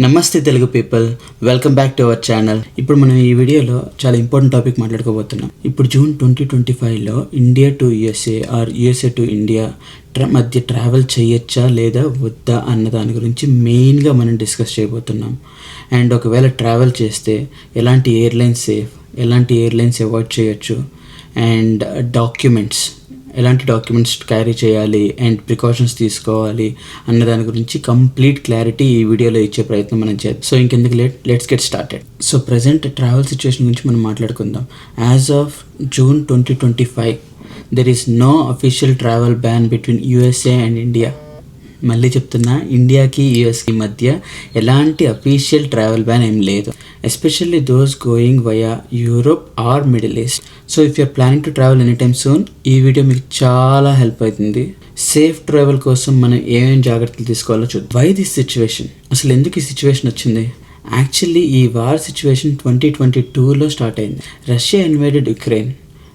నమస్తే Telugu people. Welcome back to our channel ఇప్పుడు మనం ఈ వీడియోలో చాలా ఇంపార్టెంట్ టాపిక్ మాట్లాడుకోబోతున్నాం. ఇప్పుడు జూన్ ట్వంటీ ట్వంటీ ఫైవ్లో India to USA or USA to India ట్ర మధ్య ట్రావెల్ చేయొచ్చా లేదా వద్దా అన్న దాని గురించి మెయిన్గా మనం డిస్కస్ చేయబోతున్నాం. అండ్ ఒకవేళ ట్రావెల్ చేస్తే ఎలాంటి ఎయిర్లైన్స్ సేఫ్ ఎలాంటి ఎయిర్లైన్స్ అవాయిడ్ చేయొచ్చు అండ్ డాక్యుమెంట్స్ ఎలాంటి డాక్యుమెంట్స్ క్యారీ చేయాలి అండ్ ప్రికాషన్స్ తీసుకోవాలి అన్న దాని గురించి కంప్లీట్ క్లారిటీ ఈ వీడియోలో ఇచ్చే ప్రయత్నం మనం చేద్దాం సో ఇంకెందుకు late let's get started so present travel situation గురించి మనం మాట్లాడుకుందాం. As of June twenty twenty five there is no official travel ban between USA and India మళ్ళీ చెప్తున్నా ఇండియాకి యూఎస్కి మధ్య ఎలాంటి అఫీషియల్ ట్రావెల్ బ్యాన్ ఏం లేదు. Especially those going via Europe or Middle East so if you're planning to travel any time soon ఈ video మీకు చాలా హెల్ప్ అవుతుంది. సేఫ్ ట్రావెల్ కోసం మనం ఏమేం జాగ్రత్తలు తీసుకోవాలో చూద్దాం. వై దిస్ సిచ్యువేషన్ అసలు ఎందుకు ఈ సిచ్యువేషన్ వచ్చింది? యాక్చువల్లీ ఈ వార్ సిచ్యువేషన్ ట్వంటీ ట్వంటీ టూలో స్టార్ట్ అయింది. Russia invaded Ukraine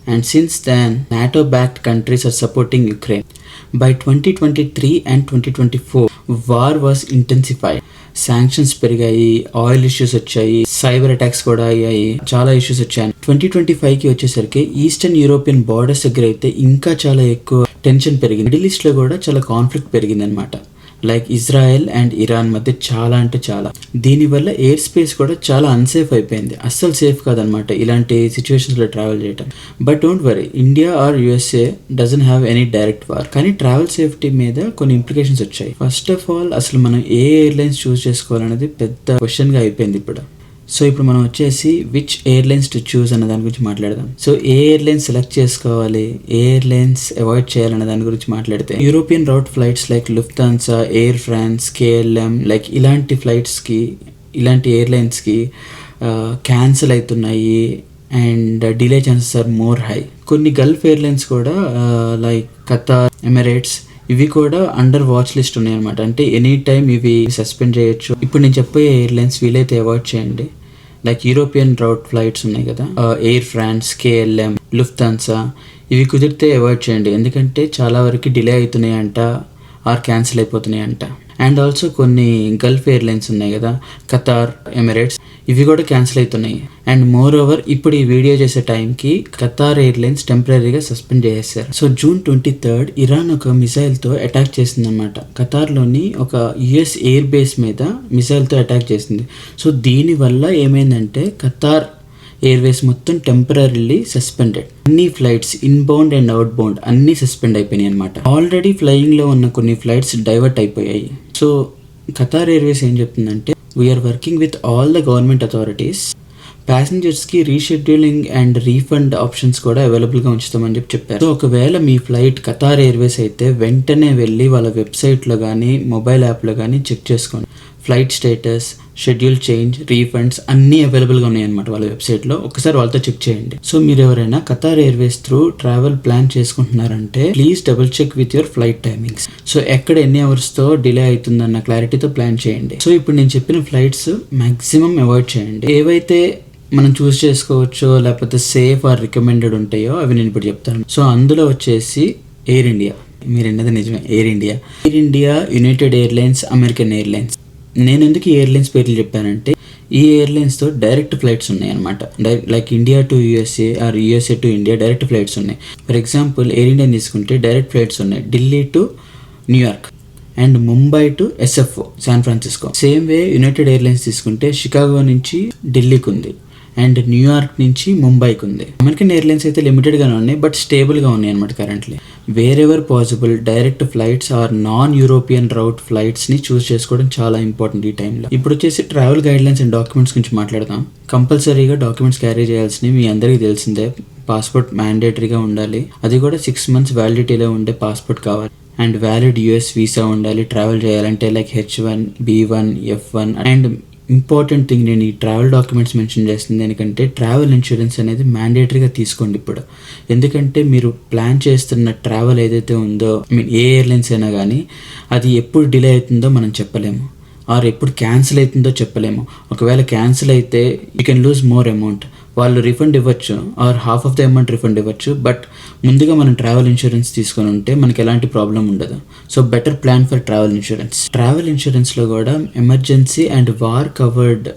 and since then NATO backed countries are supporting Ukraine by 2023 and 2024 war was intensified. Sanctions పెరిగాయి ఆయిల్ ఇష్యూస్ వచ్చాయి సైబర్ అటాక్స్ కూడా అయ్యాయి. చాలా ఇష్యూస్ వచ్చాయి. ట్వంటీ ట్వంటీ ఫైవ్కి వచ్చేసరికి ఈస్టర్న్ యూరోపియన్ బార్డర్స్ దగ్గర అయితే ఇంకా చాలా ఎక్కువ టెన్షన్ పెరిగింది. మిడిల్ ఈస్ట్లో కూడా చాలా కాన్ఫ్లిక్ట్ పెరిగింది అనమాట లైక్ ఇజ్రాయెల్ అండ్ ఇరాన్ మధ్య చాలా అంటే చాలా. దీనివల్ల ఎయిర్ స్పేస్ కూడా చాలా అన్సేఫ్ అయిపోయింది. అస్సలు సేఫ్ కాదనమాట ఇలాంటి సిచ్యువేషన్స్లో ట్రావెల్ చేయటం. But don't worry India or USA doesn't have any direct war కానీ ట్రావెల్ సేఫ్టీ మీద కొన్ని ఇంప్లికేషన్స్ వచ్చాయి. ఫస్ట్ ఆఫ్ ఆల్ అసలు మనం ఏ ఎయిర్లైన్స్ చూస్ చేసుకోవాలనేది పెద్ద క్వశ్చన్గా అయిపోయింది ఇప్పుడు. సో ఇప్పుడు మనం వచ్చేసి విచ్ ఎయిర్లైన్స్ టు చూస్ అన్న దాని గురించి మాట్లాడదాం. సో ఏ ఎయిర్లైన్స్ సెలెక్ట్ చేసుకోవాలి? ఏ ఎయిర్లైన్స్ అవాయిడ్ చేయాలన్న దాని గురించి మాట్లాడితే European route flights like Lufthansa Air France KLM like ఇలాంటి ఫ్లైట్స్కి ఇలాంటి ఎయిర్లైన్స్కి క్యాన్సిల్ అవుతున్నాయి and delay chances are more high కొన్ని గల్ఫ్ ఎయిర్లైన్స్ కూడా లైక్ కతార్ ఎమిరేట్స్ ఇవి కూడా అండర్ వాచ్ లిస్ట్ ఉన్నాయి అనమాట అంటే ఎనీ టైం ఇవి సస్పెండ్ చేయొచ్చు. ఇప్పుడు నేను చెప్పే ఎయిర్లైన్స్ వీలైతే అవాయిడ్ చేయండి. లైక్ యూరోపియన్ రౌట్ ఫ్లైట్స్ ఉన్నాయి కదా. ఎయిర్ ఫ్రాన్స్ కేఎల్ఎం లుఫ్తాన్సా ఇవి కుదిరితే అవాయిడ్ చేయండి. ఎందుకంటే చాలా వరకు డిలే అవుతున్నాయంట ఆర్ క్యాన్సిల్ అయిపోతున్నాయంట. అండ్ ఆల్సో కొన్ని గల్ఫ్ ఎయిర్లైన్స్ ఉన్నాయి కదా ఖతార్ ఎమిరేట్స్ ఇవి కూడా క్యాన్సిల్ అవుతున్నాయి. అండ్ మోర్ ఓవర్ ఇప్పుడు ఈ వీడియో చేసే టైంకి ఖతార్ ఎయిర్లైన్స్ టెంపరీగా సస్పెండ్ చేసేసారు. So June twenty third Iran ఒక మిసైల్తో అటాక్ చేసిందనమాట ఖతార్లోని ఒక యుఎస్ ఎయిర్ బేస్ మీద మిసైల్తో అటాక్ చేసింది. సో దీనివల్ల ఏమైందంటే ఖతార్ ఎయిర్వేస్ మొత్తం టెంపరీలీ సస్పెండెడ్ అన్ని flights inbound and outbound అన్ని సస్పెండ్ అయిపోయినాయి అనమాట ఆల్రెడీ ఫ్లయింగ్లో ఉన్న కొన్ని ఫ్లైట్స్ డైవర్ట్ అయిపోయాయి. సో ఖతార్ ఎయిర్వేస్ ఏం చెప్తుందంటే we're working with all the government authorities ప్యాసింజర్స్కి rescheduling and refund options కూడా అవైలబుల్గా ఉంచుతామని చెప్పి చెప్పారు. సో ఒకవేళ మీ ఫ్లైట్ కతార్ ఎయిర్వేస్ అయితే వెంటనే వెళ్ళి వాళ్ళ వెబ్సైట్లో కానీ మొబైల్ యాప్లో కానీ చెక్ చేసుకోండి. Flight status schedule change refunds అన్నీ అవైలబుల్గా ఉన్నాయన్నమాట వాళ్ళ వెబ్సైట్లో. ఒకసారి వాళ్ళతో చెక్ చేయండి. సో మీరు ఎవరైనా Qatar Airways through travel plan చేసుకుంటున్నారంటే please double check with your flight timings. So ఎక్కడ ఎన్ని అవర్స్తో డిలే అవుతుందన్న క్లారిటీతో ప్లాన్ చేయండి. సో ఇప్పుడు నేను చెప్పిన ఫ్లైట్స్ మ్యాక్సిమం అవాయిడ్ చేయండి. ఏవైతే మనం చూస్ చేసుకోవచ్చో లేకపోతే సేఫ్ ఆర్ రికమెండెడ్ ఉంటాయో అవి నేను ఇప్పుడు చెప్తాను. సో అందులో వచ్చేసి ఎయిర్ ఇండియా. మీరు అన్నది నిజమే Air India. Air India United Airlines American Airlines. నేను ఎందుకు ఎయిర్లైన్స్ పేర్లు చెప్పానంటే ఈ ఎయిర్లైన్స్తో డైరెక్ట్ ఫ్లైట్స్ ఉన్నాయి అనమాట like India to USA or USA to India direct flights ఉన్నాయి. ఫర్ ఎగ్జాంపుల్ ఎయిర్ ఇండియా తీసుకుంటే డైరెక్ట్ ఫ్లైట్స్ ఉన్నాయి. Delhi to New York and Mumbai to SFO San Francisco same way United airlines తీసుకుంటే షికాగో నుంచి ఢిల్లీకి ఉంది అండ్ న్యూయార్క్ నుంచి ముంబైకి ఉంది. అమెరికన్ ఎయిర్లైన్స్ అయితే లిమిటెడ్గానే ఉన్నాయి బట్ స్టేబుల్గా ఉన్నాయి అనమాట currently wherever possible direct flights or non European route ఫ్లైట్స్ని choose చేసుకోవడం చాలా ఇంపార్టెంట్ ఈ టైంలో ఇప్పుడు వచ్చేసి ట్రావెల్ గైడ్లైన్స్ అండ్ డాక్యుమెంట్స్ గురించి మాట్లాడదాం. కంపల్సరీగా డాక్యుమెంట్స్ క్యారీ చేయాల్సినవి మీ అందరికీ తెలిసిందే. పాస్పోర్ట్ మ్యాండేటరీగా ఉండాలి. అది కూడా సిక్స్ మంత్స్ వ్యాలిడిటీలో ఉండే పాస్పోర్ట్ కావాలి. అండ్ వ్యాలిడ్ యూఎస్ వీసా ఉండాలి. ట్రావెల్ చేయాలంటే like H one B one F one and important thing నేను ఈ ట్రావెల్ డాక్యుమెంట్స్ మెన్షన్ చేస్తుంది ఎందుకంటే ట్రావెల్ ఇన్సూరెన్స్ అనేది మ్యాండేటరీగా తీసుకోండి ఇప్పుడు. ఎందుకంటే మీరు ప్లాన్ చేస్తున్న ట్రావెల్ ఏదైతే ఉందో మీన్ ఏ ఎయిర్లైన్స్ అయినా కానీ అది ఎప్పుడు డిలే అవుతుందో మనం చెప్పలేము. ఆర్ ఎప్పుడు క్యాన్సిల్ అవుతుందో చెప్పలేము. ఒకవేళ క్యాన్సిల్ అయితే you can lose more amount వాళ్ళు రిఫండ్ ఇవ్వచ్చు or half of the amount refund ఇవ్వచ్చు బట్ ముందుగా మనం ట్రావెల్ ఇన్సూరెన్స్ తీసుకొని ఉంటే మనకి ఎలాంటి ప్రాబ్లం ఉండదు. So better plan for travel insurance travel ఇన్సూరెన్స్లో కూడా ఎమర్జెన్సీ అండ్ వార్ కవర్డ్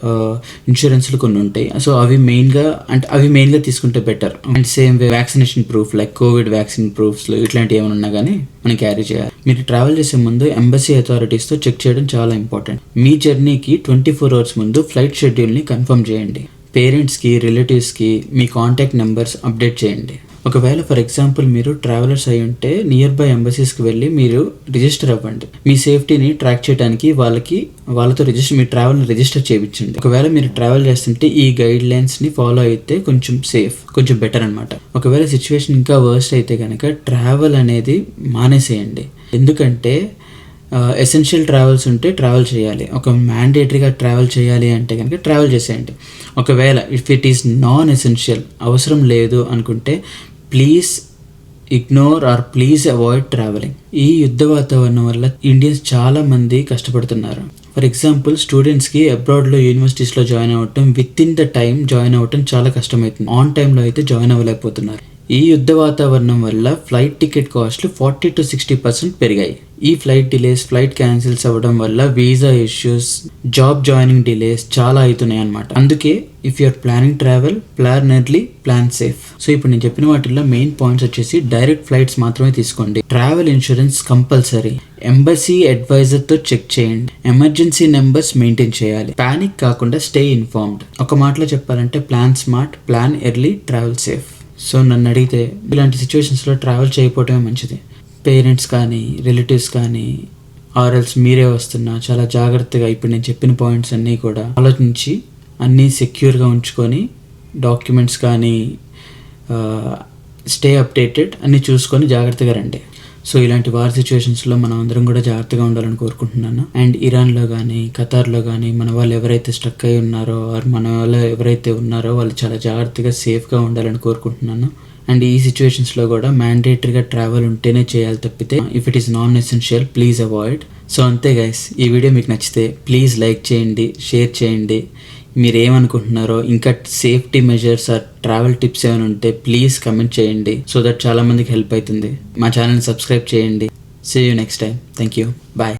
ఇన్సూరెన్స్లు కొన్ని ఉంటాయి. సో అవి మెయిన్గా అంటే అవి మెయిన్గా తీసుకుంటే better and same way vaccination proof like covid vaccine ప్రూఫ్స్లో ఇట్లాంటివి ఏమైనా ఉన్నా కానీ మనం క్యారీ చేయాలి. మీరు ట్రావెల్ చేసే ముందు ఎంబసీ అథారిటీస్తో చెక్ చేయడం చాలా ఇంపార్టెంట్ మీ జర్నీకి ట్వంటీ ఫోర్ అవర్స్ ముందు ఫ్లైట్ షెడ్యూల్ని కన్ఫర్మ్ చేయండి. పేరెంట్స్కి రిలేటివ్స్కి మీ కాంటాక్ట్ నెంబర్స్ అప్డేట్ చేయండి. ఒకవేళ ఫర్ ఎగ్జాంపుల్ మీరు ట్రావెలర్స్ అయి ఉంటే నియర్ బై ఎంబసీస్కి వెళ్ళి మీరు రిజిస్టర్ అవ్వండి. మీ సేఫ్టీని ట్రాక్ చేయడానికి వాళ్ళకి వాళ్ళతో రిజిస్టర్ మీ ట్రావెల్ రిజిస్టర్ చేయించండి. ఒకవేళ మీరు ట్రావెల్ చేస్తుంటే ఈ గైడ్ లైన్స్ని ఫాలో అయితే కొంచెం సేఫ్ కొంచెం బెటర్ అనమాట ఒకవేళ సిచ్యువేషన్ ఇంకా వర్స్ట్ అయితే కనుక ట్రావెల్ అనేది మానేసేయండి. ఎందుకంటే ఎసెన్షియల్ ట్రావెల్స్ ఉంటే ట్రావెల్ చేయాలి. ఒక మ్యాండేటరీగా ట్రావెల్ చేయాలి అంటే కనుక ట్రావెల్ చేసేయండి. ఒకవేళ if it is non essential అవసరం లేదు అనుకుంటే please ignore or please avoid travelling ఈ యుద్ధ వాతావరణం వల్ల ఇండియన్స్ చాలా మంది కష్టపడుతున్నారు. ఫర్ ఎగ్జాంపుల్ స్టూడెంట్స్కి అబ్రాడ్లో యూనివర్సిటీస్లో జాయిన్ అవ్వటం with in the time join అవ్వటం చాలా కష్టమవుతుంది ఆన్ టైంలో అయితే జాయిన్ అవ్వలేకపోతున్నారు. ఈ యుద్ధ వాతావరణం వల్ల ఫ్లైట్ టికెట్ కాస్ట్లు ఫార్టీ టు సిక్స్టీ పర్సెంట్ పెరిగాయి. ఈ ఫ్లైట్ డిలేస్ ఫ్లైట్ క్యాన్సిల్స్ అవ్వడం వల్ల visa issues job joining delays చాలా అవుతున్నాయి అనమాట అందుకే if you're planning travel plan early plan safe so ఇప్పుడు నేను చెప్పిన వాటిల్లో మెయిన్ పాయింట్స్ వచ్చేసి డైరెక్ట్ ఫ్లైట్స్ మాత్రమే తీసుకోండి. ట్రావెల్ ఇన్సూరెన్స్ కంపల్సరీ ఎంబసీ అడ్వైజర్తో చెక్ చేయండి. ఎమర్జెన్సీ నెంబర్స్ మెయింటైన్ చేయాలి. పానిక్ కాకుండా స్టే ఇన్ఫార్మ్డ్ ఒక మాటలో చెప్పాలంటే plan smart plan early travel safe so నన్ను అడిగితే ఇలాంటి సిచ్యువేషన్స్లో ట్రావెల్ చేయకపోవటమే మంచిది. పేరెంట్స్ కానీ రిలేటివ్స్ కానీ ఆర్ఎల్స్ మీరే వస్తున్నా చాలా జాగ్రత్తగా ఇప్పుడు నేను చెప్పిన పాయింట్స్ అన్నీ కూడా ఆలోచించి అన్నీ సెక్యూర్గా ఉంచుకొని డాక్యుమెంట్స్ కానీ స్టే అప్డేటెడ్ అన్నీ చూసుకొని జాగ్రత్తగా రండి. సో ఇలాంటి వార్ సిచ్యువేషన్స్లో మనం అందరం కూడా జాగ్రత్తగా ఉండాలని కోరుకుంటున్నాను. అండ్ ఇరాన్లో కానీ ఖతార్లో కానీ మన వాళ్ళు ఎవరైతే స్ట్రక్ అయి ఉన్నారో ఆర్ మన వాళ్ళు ఎవరైతే ఉన్నారో వాళ్ళు చాలా జాగ్రత్తగా సేఫ్గా ఉండాలని కోరుకుంటున్నాను. అండ్ ఈ సిచ్యువేషన్స్లో కూడా మ్యాండేటరీగా ట్రావెల్ ఉంటేనే చేయాలి తప్పితే if it is non essential please avoid so అంతే గైస్ ఈ వీడియో మీకు నచ్చితే ప్లీజ్ లైక్ చేయండి షేర్ చేయండి. మీరు ఏమనుకుంటున్నారో ఇంకా safety measures or travel tips ఏమైనా ఉంటే ప్లీజ్ కమెంట్ చేయండి. సో దట్ చాలా మందికి హెల్ప్ అవుతుంది. మా ఛానల్ సబ్స్క్రైబ్ చేయండి. See you next time thank you bye